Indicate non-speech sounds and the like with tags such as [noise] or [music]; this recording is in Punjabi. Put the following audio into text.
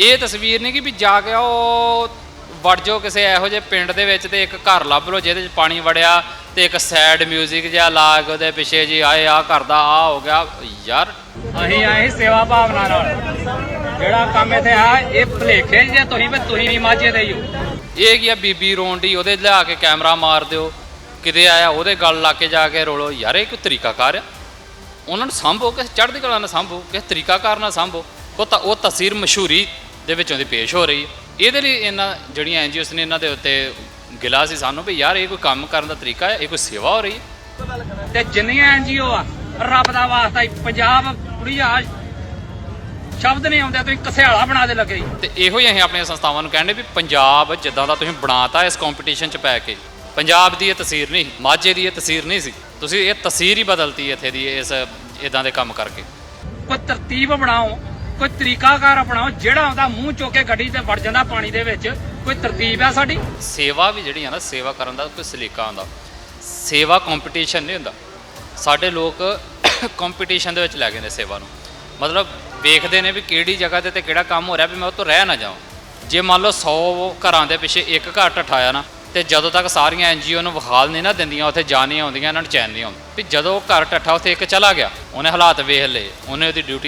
ਇਹ ਤਸਵੀਰ ਨਹੀਂ ਕਿ ਵੀ ਜਾ ਕੇ ਉਹ ਵੜ ਜਾਓ ਕਿਸੇ ਇਹੋ ਜਿਹੇ ਪਿੰਡ ਦੇ ਵਿੱਚ ਤੇ ਇੱਕ ਘਰ ਲੱਭ ਲਓ ਜਿਹਦੇ 'ਚ ਪਾਣੀ ਵੜਿਆ ਤੇ ਇੱਕ ਸੈਡ 뮤직 ਜਿਹਾ ਲਾ ਕੇ ਉਹਦੇ ਪਿੱਛੇ ਜੀ, ਆਏ ਆ ਦਾ ਆ ਹੋ ਗਿਆ। ਯਾਰ, ਅਸੀਂ ਆਏ ਸੇਵਾ ਭਾਵਨਾ ਨਾਲ। ਜਿਹੜਾ ਕੰਮ ਇੱਥੇ ਆ, ਇਹ ਭਲੇਖੇ ਜੇ ਤੁਸੀਂ ਵੀ ਤੁਸੀਂ ਵੀ ਮਾਝੇ ਦੇ ਹੀ ਹੋ। ਇਹ ਕੀ ਆ, ਬੀਬੀ ਰੋਣ ਦੀ ਉਹਦੇ ਲਿਆ ਕੇ ਕੈਮਰਾ ਮਾਰ ਦਿਓ। ਕਿਤੇ ਆਇਆ, ਉਹਦੇ ਗੱਲ ਲਾ ਕੇ ਜਾ ਕੇ ਰੋਲੋ। ਯਾਰ, ਇਹ ਕੋਈ ਤਰੀਕਾਕਾਰ ਆ? ਉਹਨਾਂ ਨੂੰ ਸੰਭੋ, ਕਿਸੇ ਚੜ੍ਹਦੀ ਕਲਾ ਨਾਲ ਸੰਭੋ, ਕਿਸੇ ਤਰੀਕਾਕਾਰ ਨਾਲ ਸੰਭੋ। ਉਹ ਤਾਂ, ਉਹ ਤਸਵੀਰ ਮਸ਼ਹੂਰੀ ਦੇ ਵਿੱਚੋਂ ਦੀ ਪੇਸ਼ ਹੋ ਰਹੀ ਹੈ। ਇਹਦੇ ਲਈ ਇਹਨਾਂ ਜਿਹੜੀਆਂ ਐਨਜੀਓਸ ਨੇ ਇਹਨਾਂ ਦੇ ਉੱਤੇ ਗਿਲਾ ਸੀ ਸਾਨੂੰ ਵੀ ਯਾਰ ਇਹ ਕੋਈ ਕੰਮ ਕਰਨ ਦਾ ਤਰੀਕਾ ਹੈ ਇਹ ਕੋਈ ਸੇਵਾ ਹੋ ਰਹੀ ਹੈ। ਤੇ ਜਿੰਨੀਆਂ ਐਨਜੀਓ ਆ ਰੱਬ ਦਾ ਵਾਸਤਾ ਹੀ ਪੰਜਾਬ ਕੁੜੀ ਆ। ਸ਼ਬਦ ਨਹੀਂ ਆਉਂਦੇ ਤੁਸੀਂ ਕਸਿਆਲਾ ਬਣਾ ਦੇ ਲੱਗੇ। ਤੇ ਇਹੋ ਹੀ ਅਸੀਂ ਆਪਣੀਆਂ ਸੰਸਥਾਵਾਂ ਨੂੰ ਕਹਿੰਦੇ ਵੀ ਪੰਜਾਬ ਜਿੱਦਾਂ ਦਾ ਤੁਸੀਂ ਬਣਾਤਾ ਇਸ ਕੰਪੀਟੀਸ਼ਨ 'ਚ ਪੈ ਕੇ ਪੰਜਾਬ ਦੀ ਇਹ ਤਸਵੀਰ ਨਹੀਂ ਮਾਝੇ ਦੀ ਇਹ ਤਸਵੀਰ ਨਹੀਂ ਸੀ। ਤੁਸੀਂ ਇਹ ਤਸਵੀਰ ਹੀ ਬਦਲਤੀ ਇੱਥੇ ਦੀ ਇਸ ਇਦਾਂ ਦੇ ਕੰਮ ਕਰਕੇ। ਕੋਈ ਤਰਤੀਬ ਬਣਾਓ ਕੋਈ ਤਰੀਕਾਕਾਰ ਅਪਣਾਓ, ਜਿਹੜਾ ਉਹਦਾ ਮੂੰਹ ਚੋ ਕੇ ਗੱਡੀ ਤੇ ਵੜ ਜਾਂਦਾ ਪਾਣੀ ਦੇ ਵਿੱਚ, ਕੋਈ ਤਰਤੀਬ ਆ ਸਾਡੀ? ਸੇਵਾ ਵੀ ਜਿਹੜੀ ਆ ਨਾ, ਸੇਵਾ ਕਰਨ ਦਾ ਕੋਈ ਸਲੀਕਾ ਹੁੰਦਾ। ਸੇਵਾ ਕੰਪੀਟੀਸ਼ਨ ਨਹੀਂ ਹੁੰਦਾ। ਸਾਡੇ ਲੋਕ [coughs] ਕੰਪੀਟੀਸ਼ਨ ਦੇ ਵਿੱਚ ਲੈ ਗਏ ਨੇ ਸੇਵਾ ਨੂੰ। ਮਤਲਬ ਵੇਖਦੇ ਨੇ ਵੀ ਕਿਹੜੀ ਜਗ੍ਹਾ ਤੇ ਤੇ ਕਿਹੜਾ ਕੰਮ ਹੋ ਰਿਹਾ ਵੀ ਮੈਂ ਉਹ ਤੋਂ ਰਹਿ ਨਾ ਜਾਵਾਂ। ਜੇ ਮੰਨ ਲਓ 100 ਘਰਾਂ ਦੇ ਪਿੱਛੇ ਇੱਕ ਘਰ ਟਠਾਇਆ ਨਾ, ਤੇ ਜਦੋਂ ਤੱਕ ਸਾਰੀਆਂ ਐਨਜੀਓ ਨੂੰ ਵਿਖਾਲ ਨਹੀਂ ਨਾ ਦਿੰਦੀਆਂ, ਉੱਥੇ ਜਾਣੀਆਂ ਆਉਂਦੀਆਂ, ਇਹਨਾਂ ਨੂੰ ਚੈਨ ਨਹੀਂ ਆਉਂਦੀ। ਵੀ ਜਦੋਂ ਉਹ ਘਰ ਟੱਠਾ ਉੱਥੇ ਇੱਕ ਚਲਾ ਗਿਆ, ਉਹਨੇ ਹਾਲਾਤ ਵੇਖ ਲਏ, ਉਹਨੇ ਉਹਦੀ ਡਿਊਟੀ